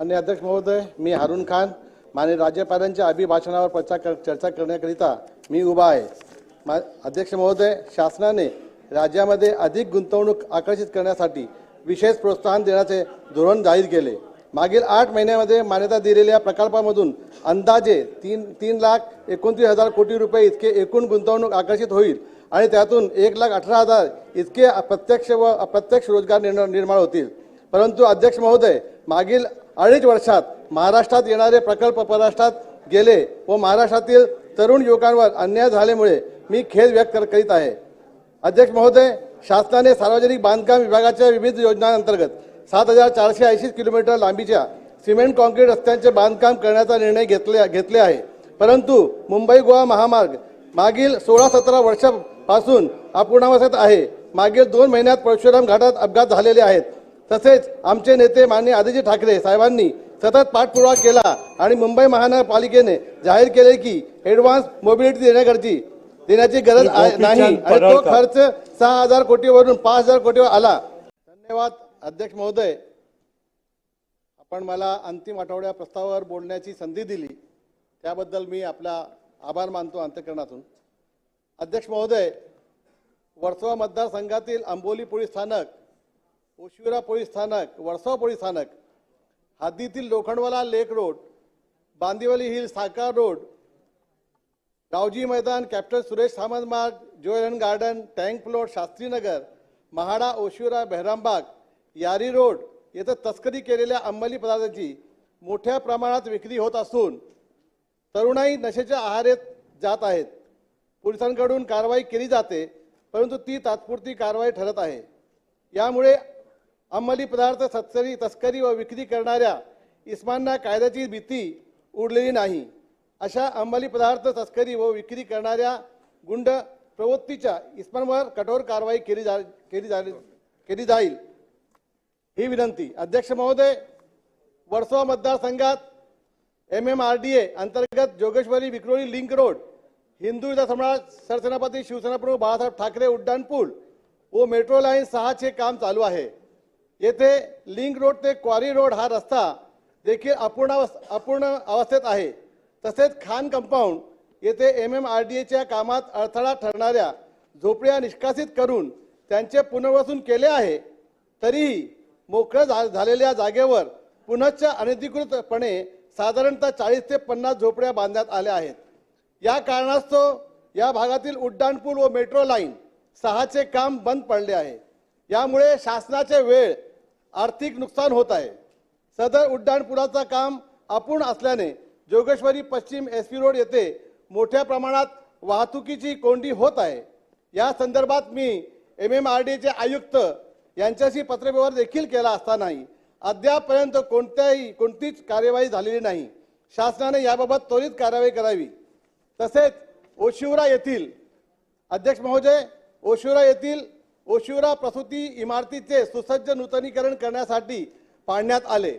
आणि अध्यक्ष महोदय मी हारून खान माने राज्यपालांच्या अभिभाषणावर चर्चा कर चर्चा करण्याकरिता मी उभा आहे. मा अध्यक्ष महोदय शासनाने राज्यामध्ये अधिक गुंतवणूक आकर्षित करण्यासाठी विशेष प्रोत्साहन देण्याचे धोरण जाहीर केले. मागील आठ महिन्यामध्ये मान्यता दिलेल्या प्रकल्पामधून अंदाजे तीन तीन लाख एकोणतीस हजार कोटी रुपये इतके एकूण गुंतवणूक आकर्षित होईल आणि त्यातून एक लाख अठरा हजार इतके प्रत्यक्ष व अप्रत्यक्ष रोजगार निर्माण निर्माण होतील. परंतु अध्यक्ष महोदय मागील अडीच वर्षात महाराष्ट्रात येणारे प्रकल्प परराष्ट्रात गेले व महाराष्ट्रातील तरुण युवकांवर अन्याय झाल्यामुळे मी खेद व्यक्त करीत आहे. अध्यक्ष महोदय शासनाने सार्वजनिक बांधकाम विभागाच्या विविध योजनांअंतर्गत सात हजार चारशे ऐंशी किलोमीटर लांबीच्या सिमेंट कॉन्क्रीट रस्त्यांचे बांधकाम करण्याचा निर्णय घेतले घेतले आहे. परंतु मुंबई गोवा महामार्ग मागील सोळा सतरा वर्षापासून अपूर्णावस्थेत आहे. मागील दोन महिन्यात परशुराम घाटात अपघात झालेले आहेत. तसेच आमचे नेते माननीय आदित्य ठाकरे साहेबांनी सतत पाठपुरावा केला आणि मुंबई महानगरपालिकेने जाहीर केले की ऍडव्हान्स मोबिलिटी देण्याकरची देण्याची गरज आहे- नाही. आणि तो. खर्च सहा हजार कोटीवरून पाच हजार कोटीवर आला. धन्यवाद अध्यक्ष महोदय. आपण मला अंतिम आठवड्या प्रस्तावावर बोलण्याची संधी दिली. त्याबद्दल मी आपला आभार मानतो अंतकरणातून. अध्यक्ष महोदय वर्सोवा मतदारसंघातील आंबोली पोलीस स्थानक ओशिवरा पोलीस स्थानक वडसाव पोलीस स्थानक हद्दीतील Lokhandwala lake road Bandivali hill Sakar road गावजी मैदान कॅप्टन सुरेश सामंत मार्ग जोयरन garden tank plot Shastrinagar MHADA Oshiwara Behrambaug Yari road येथे तस्करी केलेल्या अंमली पदार्थांची मोठ्या प्रमाणात विक्री होत असून तरुणाई नशेच्या आहारेत जात आहेत. पोलिसांकडून कारवाई केली जाते परंतु ती तात्पुरती कारवाई ठरत आहे. यामुळे अंमली पदार्थ सत्सरी तस्करी व विक्री करणाऱ्या इस्मांना कायद्याची भीती उडलेली नाही. अशा अंमली पदार्थ तस्करी व विक्री करणाऱ्या गुंड प्रवृत्तीच्या इस्मांवर कठोर कारवाई केली जा केली जा केली जाईल. ही विनंती. अध्यक्ष महोदय वर्सोवा मतदारसंघात M M R D A अंतर्गत जोगेश्वरी विक्रोळी लिंक रोड हिंदू युद्ध सम्राट सरसेनापती शिवसेना प्रमुख बाळासाहेब ठाकरे उड्डाणपूल व मेट्रो लाईन सहाचे काम चालू आहे. येथे लिंक रोड ते क्वारी रोड हा रस्ता देखील अपूर्णावस् अपूर्ण अवस्थेत आहे. तसेच खान कंपाऊंड येथे एम एम आर डी एच्या कामात अडथळा ठरणाऱ्या झोपड्या निष्कासित करून त्यांचे पुनर्वसन केले आहे. तरीही मोकळं झा झालेल्या जागेवर पुनश्च अनधिकृतपणे साधारणतः चाळीस ते पन्नास झोपड्या बांधण्यात आल्या आहेत. या कारणास्तव या भागातील उड्डाणपूल व मेट्रो लाईन सहाचे काम बंद पडले आहे. यामुळे शासनाचे वेळ आर्थिक नुकसान होत आहे. सदर उड्डाणपुलाचं काम अपूर्ण असल्याने जोगेश्वरी पश्चिम एस पी रोड येथे मोठ्या प्रमाणात वाहतुकीची कोंडी होत आहे. या संदर्भात मी एम एम आर डीचे आयुक्त यांच्याशी पत्रव्यवहार देखील केला असतानाही अद्यापपर्यंत कोणत्याही कोणतीच कार्यवाही झालेली नाही. शासनाने याबाबत त्वरित कारवाई करावी. तसेच ओशिवरा येथील अध्यक्ष महोदय ओशिवरा येथील ओशिवरा प्रसूती इमारतीचे सुसज्ज नूतनीकरण करण्यासाठी पाडण्यात आले.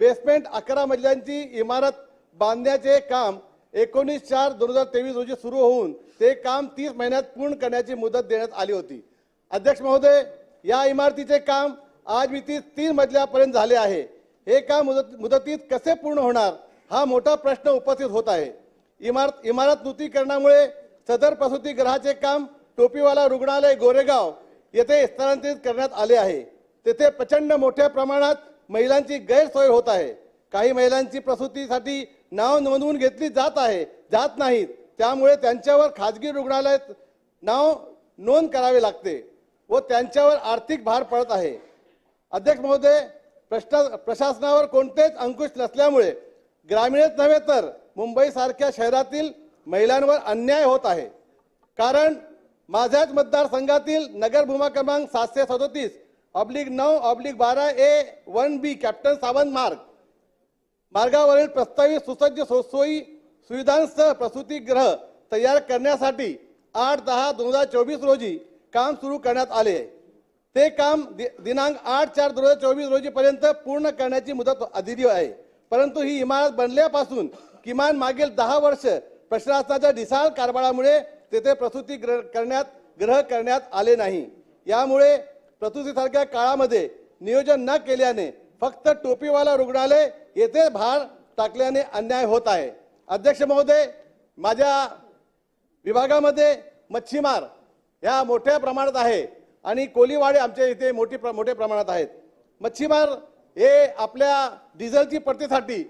बेसमेंट अकरा मजल्यांची इमारत बांधण्याचे काम एकोणीस चार दोन हजार तेवीस रोजी सुरू होऊन ते काम तीस महिन्यात पूर्ण करण्याची मुदत देण्यात आली होती. अध्यक्ष महोदय या इमारतीचे काम आज मितीत तीन मजल्यापर्यंत झाले आहे. हे काम मुदत मुदतीत कसे पूर्ण होणार हा मोठा प्रश्न उपस्थित होत आहे. इमारत इमारत नूतीकरणामुळे सदर प्रसूतीगृहाचे काम टोपीवाला रुग्णालय गोरेगाव येथे स्थलांतरित करण्यात आले आहे. तेथे प्रचंड मोठ्या प्रमाणात महिलांची गैरसोय होत आहे. काही महिलांची प्रसूतीसाठी नाव नोंदवून घेतली जात आहे जात नाहीत. त्यामुळे त्यांच्यावर खाजगी रुग्णालयात नाव नोंद करावे लागते व त्यांच्यावर आर्थिक भार पडत आहे. अध्यक्ष महोदय प्रश्न प्रशासनावर कोणतेच अंकुश नसल्यामुळे ग्रामीणच नव्हे तर मुंबईसारख्या शहरातील महिलांवर अन्याय होत आहे. कारण माझ्याच मतदारसंघातील नगर भूमा क्रमांक सातशे सदोतीस ऑब्लिक नऊ ऑब्लिक बारा A one B captain Sawant मार्ग. मार्गावरील प्रस्तावित सुसज्ज सो- सोयी सुविधांसह प्रसूतीगृह तयार करण्यासाठी आठ दहा दोन हजार चोवीस रोजी काम सुरू करण्यात आले. ते काम दि- दिनांक आठ चार दोन हजार चोवीस रोजीपर्यंत पूर्ण करण्याची मुदत दिली आहे. परंतु ही इमारत बनल्यापासून किमान मागील दहा वर्ष प्रशासनाच्या ढिसाळ कारभारामुळे तेथे प्रसूती ग्रह करण्यात ग्रह करण्यात आले नाही. यामुळे प्रसूतीसारख्या काळामध्ये नियोजन न केल्याने फक्त टोपीवाला रुग्णालय येथे भार टाकल्याने अन्याय होत आहे. अध्यक्ष महोदय माझ्या विभागामध्ये मच्छीमार ह्या मोठ्या प्रमाणात आहे आणि कोलीवाडे आमच्या इथे मोठी प्र- मोठ्या प्रमाणात आहेत. मच्छीमार हे आपल्या डिझेलची परतीसाठी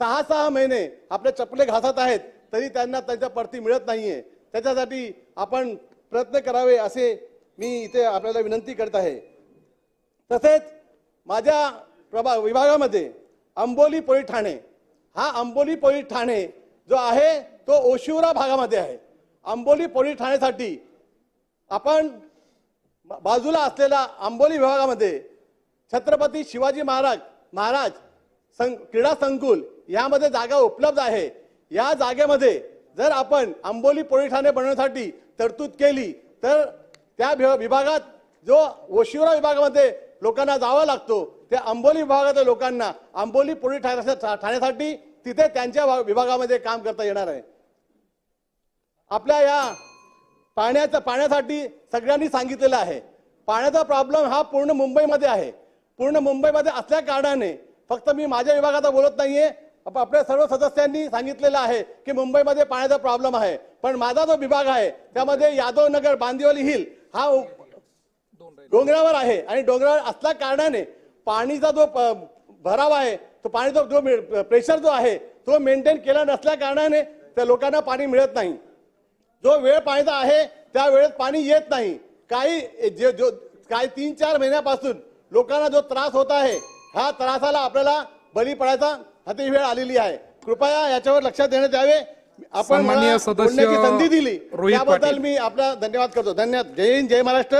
सहा सहा महिने आपले चपले घासत आहेत तरी त्यांना त्यांच्या परती मिळत नाही आहे त्याच्यासाठी आपण प्रयत्न करावे असे मी इथे आपल्याला विनंती करत आहे. तसेच माझ्या प्रभा विभागामध्ये आंबोली पोळी ठाणे हा आंबोली पोळी ठाणे जो आहे तो ओशिवरा भागामध्ये आहे. आंबोली पोळी ठाण्यासाठी आपण बाजूला असलेल्या आंबोली विभागामध्ये छत्रपती शिवाजी महाराज महाराज सं क्रीडा संकुल यामध्ये जागा उपलब्ध आहे. या जागेमध्ये जर आपण आंबोली पोलीस ठाणे बनवण्यासाठी तरतूद केली तर त्या विभागात जो ओशिवरा विभागामध्ये लोकांना जावं लागतो त्या आंबोली विभागातील लोकांना आंबोली पोलीस ठाण्या- ठाण्यासाठी तिथे त्यांच्या विभागामध्ये काम करता येणार आहे. आपल्या या पाण्याचा पाण्यासाठी सगळ्यांनी सांगितलेलं आहे. पाण्याचा प्रॉब्लेम हा पूर्ण मुंबईमध्ये आहे. पूर्ण मुंबईमध्ये असल्या कारणाने फक्त मी माझ्या विभागाचा बोलत नाहीये. आपल्या सर्व सदस्यांनी सांगितलेलं आहे की मुंबईमध्ये पाण्याचा प्रॉब्लेम आहे. पण माझा जो विभाग आहे त्यामध्ये यादव नगर बांदिवली हिल हा डोंगरावर आहे. आणि डोंगरावर असल्या कारणाने पाणीचा जो प- भराव आहे तो पाणीचा जो प्रेशर जो आहे तो मेंटेन केला नसल्या कारणाने त्या लोकांना पाणी मिळत नाही. जो वेळ पाण्याचा आहे त्या वेळेत पाणी येत नाही. काही जे जो काही तीन चार महिन्यापासून लोकांना जो त्रास होत आहे ह्या त्रासाला आपल्याला बळी पडायचा हाती वेळ आलेली आहे. कृपया याच्यावर लक्षात देण्यात यावे. आपण संधी दिली. त्याबद्दल. मी आपला धन्यवाद करतो. धन्यवाद. जय हिंद जय महाराष्ट्र.